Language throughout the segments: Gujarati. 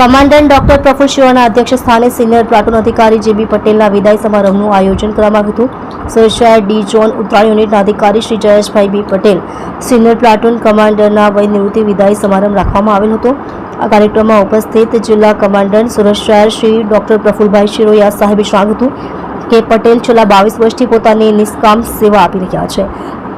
કમાન્ડન્ટ ડોક્ટર પ્રફુલ શિવાના અધ્યક્ષ સ્થાને સિનિયર પ્લાટુન અધિકારી જેબી પટેલના વિદાય સમારંભનું આયોજન કરવામાં આવ્યું હતું. સુરક્ષા ડી ઝોન ઉત્તરાયણ યુનિટના અધિકારી Shri Jayeshbhai B Patel, senior platoon કમાન્ડરના વય નિવૃત્તિ વિદાય સમારંભ રાખવામાં આવેલ હતો. આ કાર્યક્રમમાં ઉપસ્થિત જિલ્લા કમાન્ડન્ટ સુરક્ષા શ્રી ડોક્ટર પ્રફુલભાઈ શિરોયા સાહેબે જણાવ્યું હતું કે પટેલ છેલ્લા બાવીસ વર્ષથી પોતાની નિષ્કામ સેવા આપી રહ્યા છે.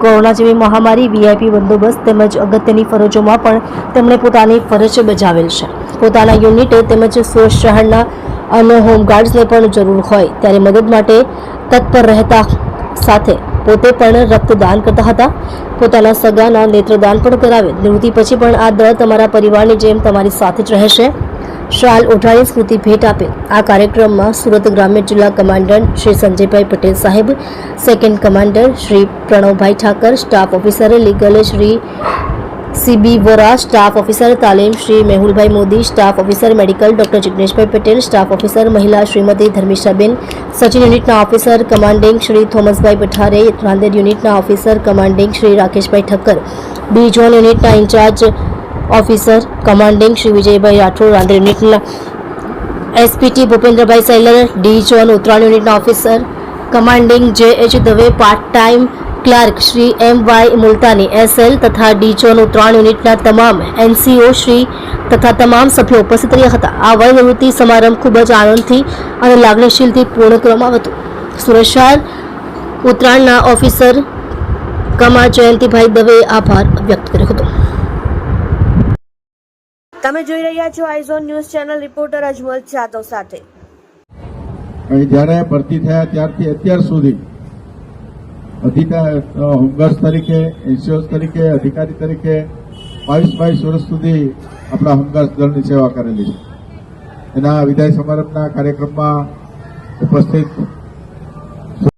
કોરોના જેવી મહામારી વીઆઈપી બંદોબસ્ત તેમજ અગત્યની ફરજોમાં પણ તેમણે પોતાની ફરજ બજાવેલ છે. પોતાના યુનિટે તેમજ સુરત શહેરના અન્ય હોમગાર્ડ્સને પણ જરૂર હોય ત્યારે મદદ માટે તત્પર રહેતા સાથે પોતે પણ રક્તદાન કરતા હતા. પોતાના સગાના નેત્રદાન પણ કરાવે. નિવૃત્તિ પછી પણ આ દળ તમારા પરિવારની જેમ તમારી સાથે જ રહેશે. શાલ ઓઢાણી સ્મૃતિ ભેટ આપે. આ કાર્યક્રમમાં સુરત ગ્રામ્ય જિલ્લા commandant Shri Sanjaybhai Patel saheb, second commander Shri Pranavbhai Thakar, staff officer legal Shri CB Vora, staff officer તાલીમ Shri Mehulbhai Modi, staff officer medical doctor Jigneshbhai Patel, staff officer મહિલા શ્રીમતી ધર્મિષ્ઠાબેન સચિન યુનિટના ઓફિસર કમાન્ડિંગ શ્રી થોમસભાઈ પઠારે, રાંદેર યુનિટના officer commanding Shri Rakeshbhai Thakkar B zone યુનિટના in-charge officer commanding Shri Vijaybhai Rathod Andhra યુનિટના SPT Bhupendrabhai સૈલર D zone Uttarayan યુનિટના officer commanding J H Dave part time clerk Shri M Y Multani SL તથા ડી જોન ઉત્તરાયણ યુનિટના તમામ એનસીઓ શ્રી તથા તમામ સભ્યો ઉપસ્થિત રહ્યા હતા. આ વય સમારંભ ખૂબ જ આનંદથી અને લાગણીશીલથી પૂર્ણ કરવામાં હતો. સુરક્ષા ઉત્તરાયણના ઓફિસર કમા જયંતિભાઈ દવેએ આભાર વ્યક્ત કર્યો હતો. તમે જોઈ રહ્યા છો I zone news channel reporter Ajmal Jadav સાથે. અહીં જ્યારે ભરતી થયા ત્યારથી અત્યાર સુધી અધિકાર હોમગાર્ડ તરીકે એનસીઓસ તરીકે, અધિકારી તરીકે બાવીસ બાવીસ વર્ષ સુધી આપણા હોમગાર્ડ દળની સેવા કરેલી છે. એના વિદાય સમારંભના કાર્યક્રમમાં ઉપસ્થિત